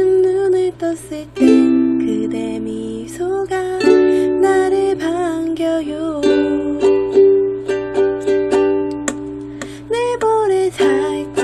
눈을 떴을 땐 그대 미소가 나를 반겨요. 내 볼에 살짝